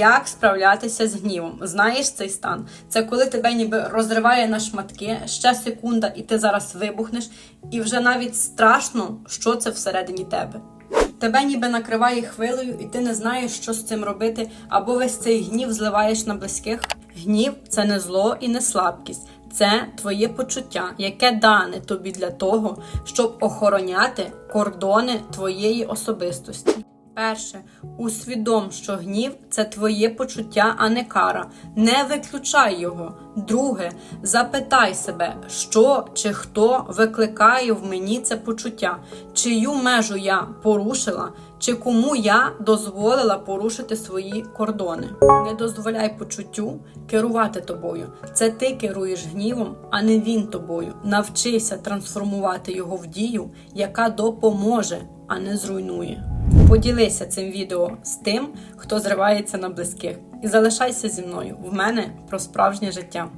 Як справлятися з гнівом? Знаєш цей стан? Це коли тебе ніби розриває на шматки, ще секунда, і ти зараз вибухнеш, і вже навіть страшно, що це всередині тебе. Тебе ніби накриває хвилею, і ти не знаєш, що з цим робити, або весь цей гнів зливаєш на близьких. Гнів це не зло і не слабкість, це твоє почуття, яке дане тобі для того, щоб охороняти кордони твоєї особистості. Перше, усвідом, що гнів це твоє почуття, а не кара. Не виключай його. Друге, запитай себе, що чи хто викликає в мені це почуття, чию межу я порушила, чи кому я дозволила порушити свої кордони. Не дозволяй почуттю керувати тобою. Це ти керуєш гнівом, а не він тобою. Навчися трансформувати його в дію, яка допоможе, а не зруйнує. Поділися цим відео з тим, хто зривається на близьких, і залишайся зі мною. В мене про справжнє життя.